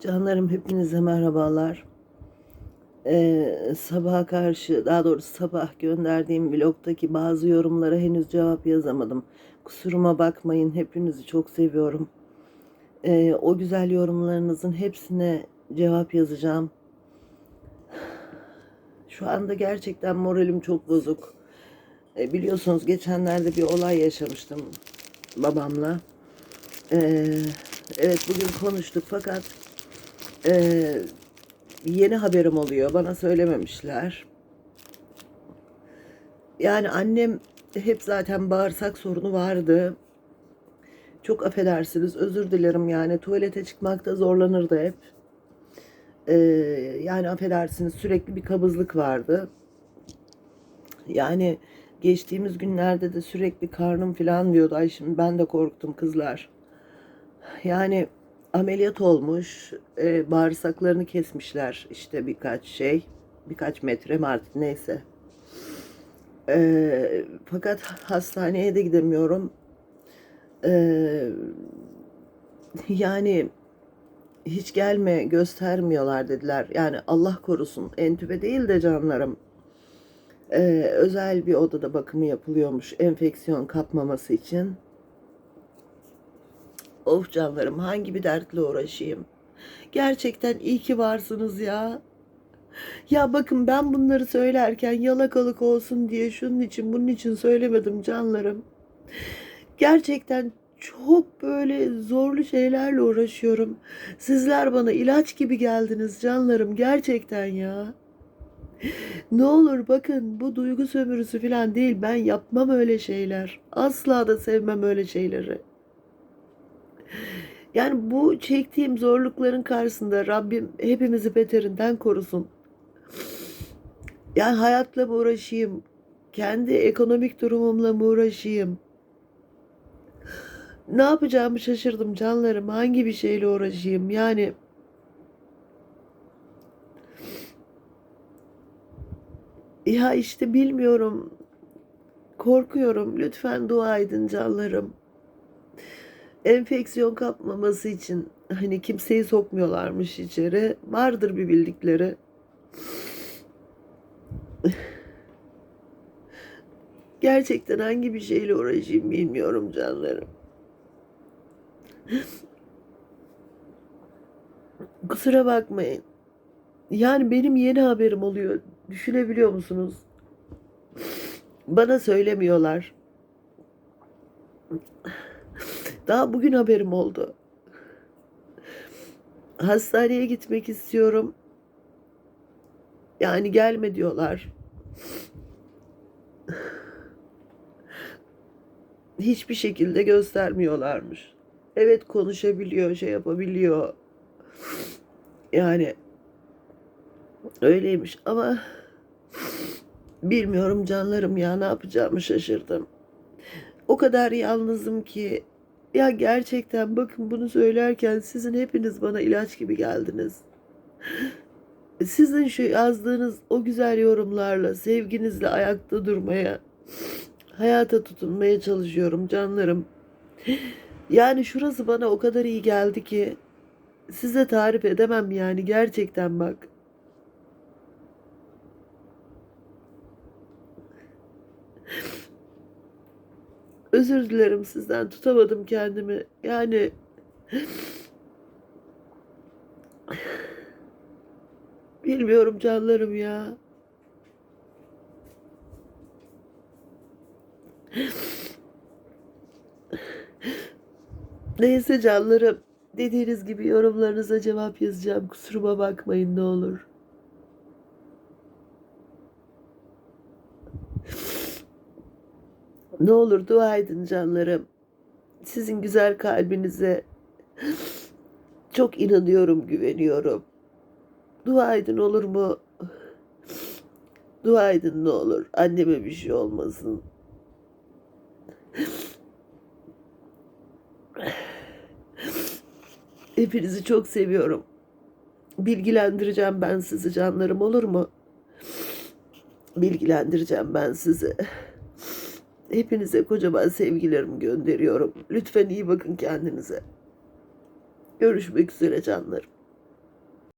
Canlarım hepinize merhabalar. Ee, sabaha karşı daha doğrusu sabah gönderdiğim blogdaki bazı yorumlara henüz cevap yazamadım. Kusuruma bakmayın hepinizi çok seviyorum. Ee, o güzel yorumlarınızın hepsine cevap yazacağım. Şu anda gerçekten moralim çok bozuk. Ee, biliyorsunuz geçenlerde bir olay yaşamıştım babamla. Ee, evet bugün konuştuk fakat ee, yeni haberim oluyor. Bana söylememişler. Yani annem hep zaten bağırsak sorunu vardı. Çok affedersiniz, özür dilerim yani tuvalete çıkmakta zorlanırdı hep. Ee, yani affedersiniz sürekli bir kabızlık vardı. Yani geçtiğimiz günlerde de sürekli karnım falan diyordu. Ay şimdi ben de korktum kızlar. Yani ameliyat olmuş, e, bağırsaklarını kesmişler işte birkaç şey, birkaç metre mi neyse. E, fakat hastaneye de gidemiyorum. E, yani hiç gelme göstermiyorlar dediler. Yani Allah korusun entübe değil de canlarım. E, özel bir odada bakımı yapılıyormuş enfeksiyon kapmaması için. Of canlarım hangi bir dertle uğraşayım. Gerçekten iyi ki varsınız ya. Ya bakın ben bunları söylerken yalakalık olsun diye şunun için bunun için söylemedim canlarım. Gerçekten çok böyle zorlu şeylerle uğraşıyorum. Sizler bana ilaç gibi geldiniz canlarım gerçekten ya. Ne olur bakın bu duygu sömürüsü falan değil. Ben yapmam öyle şeyler. Asla da sevmem öyle şeyleri. Yani bu çektiğim zorlukların karşısında Rabbim hepimizi beterinden korusun. Yani hayatla mı uğraşayım? Kendi ekonomik durumumla mı uğraşayım? Ne yapacağımı şaşırdım canlarım. Hangi bir şeyle uğraşayım? Yani ya işte bilmiyorum. Korkuyorum. Lütfen dua edin canlarım enfeksiyon kapmaması için hani kimseyi sokmuyorlarmış içeri. Vardır bir bildikleri. Gerçekten hangi bir şeyle uğraşayım bilmiyorum canlarım. Kusura bakmayın. Yani benim yeni haberim oluyor. Düşünebiliyor musunuz? Bana söylemiyorlar. Daha bugün haberim oldu. Hastaneye gitmek istiyorum. Yani gelme diyorlar. Hiçbir şekilde göstermiyorlarmış. Evet konuşabiliyor, şey yapabiliyor. Yani öyleymiş ama bilmiyorum canlarım ya ne yapacağımı şaşırdım. O kadar yalnızım ki ya gerçekten bakın bunu söylerken sizin hepiniz bana ilaç gibi geldiniz. Sizin şu yazdığınız o güzel yorumlarla, sevginizle ayakta durmaya, hayata tutunmaya çalışıyorum canlarım. Yani şurası bana o kadar iyi geldi ki size tarif edemem yani gerçekten bak. Özür dilerim sizden tutamadım kendimi. Yani bilmiyorum canlarım ya. Neyse canlarım. Dediğiniz gibi yorumlarınıza cevap yazacağım. Kusuruma bakmayın ne olur. Ne olur dua edin canlarım. Sizin güzel kalbinize çok inanıyorum, güveniyorum. Dua edin olur mu? Dua edin ne olur. Anneme bir şey olmasın. Hepinizi çok seviyorum. Bilgilendireceğim ben sizi canlarım olur mu? Bilgilendireceğim ben sizi. Hepinize kocaman sevgilerimi gönderiyorum. Lütfen iyi bakın kendinize. Görüşmek üzere canlarım.